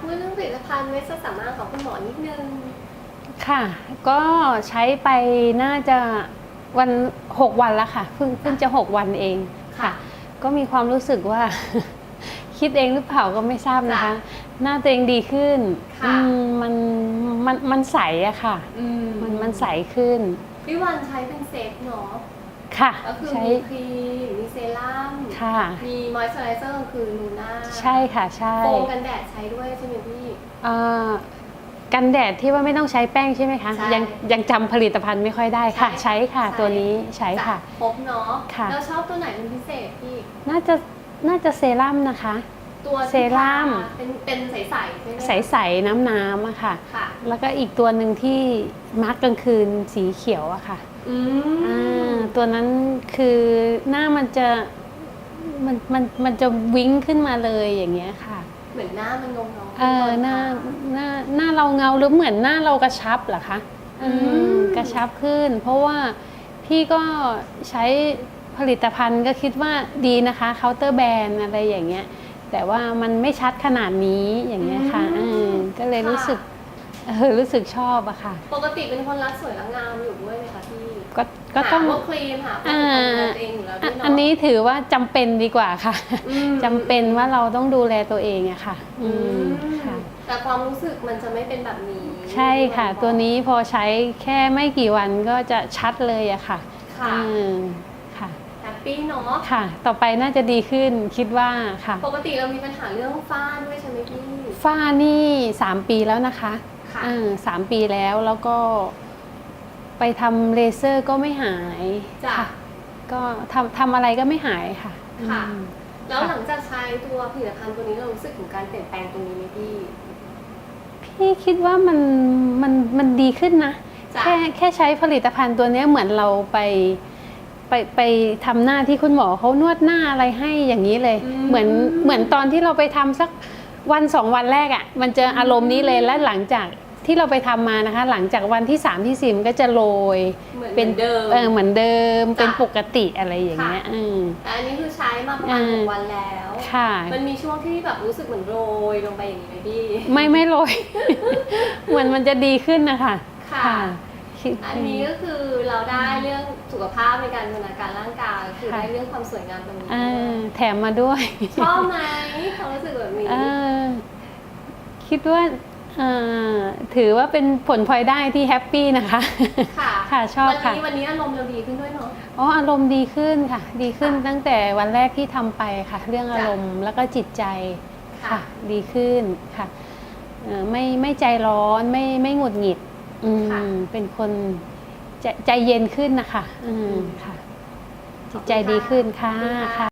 พูดเรื่องผลิตภัณฑ์เวชสามารถของคุณหมอนิดนึง ค่ะ ก็ใช้ไปน่าจะวันหกวันแล้วค่ะ เพิ่งเพิ่งจะหกวันเองค่ะ ก็มีความรู้สึกว่า คิดเองหรือเปล่าก็ไม่ทราบนะคะค่ะหน้าตัวเองดีขึ้นค่ะอืมมันมันมันใสอะค่ะอืมมันมันใสขึ้นพี่วันใช้เป็นเซตเนาะ ค่ะก็คือใช้มีครีมมีเซรั่มค่ะ มีมอยส์เจอไรเซอร์คือลูน่าใช่ค่ะใช่โฟมกันแดดใช้ด้วยใช่ไหมพี่ เอ่อกันแดดที่ว่าไม่ต้องใช้แป้งใช่ไหมคะใช่ ยังยังจำผลิตภัณฑ์ไม่ค่อยได้ค่ะ ใช่ใช้ค่ะใช่ตัวนี้ใช้ค่ะครบเนาะค่ะแล้วชอบตัวไหนเป็นพิเศษพี่ น่าจะน่าจะเซรั่มนะคะ ตัวที่เซรั่ม ทาเป็นเป็นใสๆใช่ไหมคะใสๆน้ำน้ำๆอะค่ะ ค่ะ แล้วก็อีกตัวหนึ่งที่มาร์กกลางคืนสีเขียวอะค่ะอือ่ามตัวนั้นคือหน้ามันจะมันมันมันจะวิ้งขึ้นมาเลยอย่างเงี้ยค่ะเหมือนหน้ามันงงๆเออหน้าหน้าหน้าเราเงาหรือเหมือนหน้าเรากระชับเหรอคะอือืมมกระชับขึ้น เพราะว่าพี่ก็ใช้ผลิตภัณฑ์ก็คิดว่าดีนะคะเคาน์เตอร์แบรนด์อะไรอย่างเงี้ย แต่ว่ามันไม่ชัดขนาดนี้อย่างเงี้ยค่ะเออก็เลยรู้สึกเออรู้สึกชอบอะค่ะ ปกติเป็นคนรักสวยรักงามอยู่ด้วยไหมคะพี่ก็ก็ต้อง หาพวกครีมหาพวกอ่าผลิตภัณฑ์ดูแลตัวเองอยู่แล้วด้วยเนาะ อันนี้ถือว่าจำเป็นดีกว่าค่ะอืม จำเป็นว่าเราต้องดูแลตัวเองอะค่ะ อือืมมค่ะ แต่ความรู้สึกมันจะไม่เป็นแบบนี้ใช่ค่ะที่ตัวนี้พอใช้แค่ไม่กี่วันก็จะชัดเลยอะค่ะค่ะ อืมค่ะแฮ ปปี้เนาะค่ะ ต่อไปน่าจะดีขึ้นคิดว่าค่ะ ปกติเรามีปัญหาเรื่องฝ้าด้วยใช่ไหมพี่ฝ้านี่สามปีแล้วนะคะค่ะอ่าสามปีแล้วแล้วก็ ไปทำเลเซอร์ก็ไม่หายจ้ะ ค่ะ ก็ทำทำอะไรก็ไม่หายค่ะค่ะ อืม แล้วหลังจากใช้ตัวผลิตภัณฑ์ตัวนี้เรารู้สึกถึงการเปลี่ยนแปลงตรงนี้ไหมพี่ พี่คิดว่ามันมันมันดีขึ้นนะ จ้ะ แค่แค่ใช้ผลิตภัณฑ์ตัวเนี้ยเหมือนเราไป ไปไปทำหน้าที่คุณหมอเขานวดหน้าอะไรให้อย่างนี้เลยอืมเหมือนเหมือนตอนที่เราไปทำสักวันสองวันแรกอะ่ะ มันเจออารมณ์นี้เลยและหลังจากที่เราไปทำมานะคะ หลังจากวันที่สามที่สี่มันก็จะโรยเหมือนเป็นเดิมเออเหมือนเดิมจ้ะเป็นปกติอะไรอย่างเงี้ยค่ะอืมแต่อันนี้คือใช้มาประมาณอ่าหกวันแล้วค่ะมันมีช่วงที่แบบรู้สึกเหมือนโรยลงไปอย่างนี้ไหมพี่ไม่ไม่โรยเหมือนมันจะดีขึ้นนะคะค่ะคิด อันนี้ก็คือเราได้เรื่องสุขภาพในการพัฒนาการร่างกายคือค่ะได้เรื่องความสวยงามตรงนี้อ่าแถมมาด้วย ชอบไหมความรู้สึกแบบนี้เออคิดว่าเอ่อถือว่าเป็นผลพลอยได้ที่แฮปปี้นะคะ ค่ะ ค่ะชอบวันค่ะนี้วันนี้อารมณ์เราดีขึ้นด้วยเนาะ อ๋ออารมณ์ดีขึ้นค่ะ ดีขึ้นค่ะตั้งแต่วันแรกที่ทำไปค่ะ เรื่องอารมณ์แล้วก็จิตใจค่ะค่ะดีขึ้นค่ะเอ่อไม่ไม่ใจร้อนไม่ไม่หงุดหงิด อืมค่ะเป็นคนใจใจเย็นขึ้นนะคะ อืมค่ะ จิตใจดีขึ้นค่ะขอบคุณค่ะค่ะ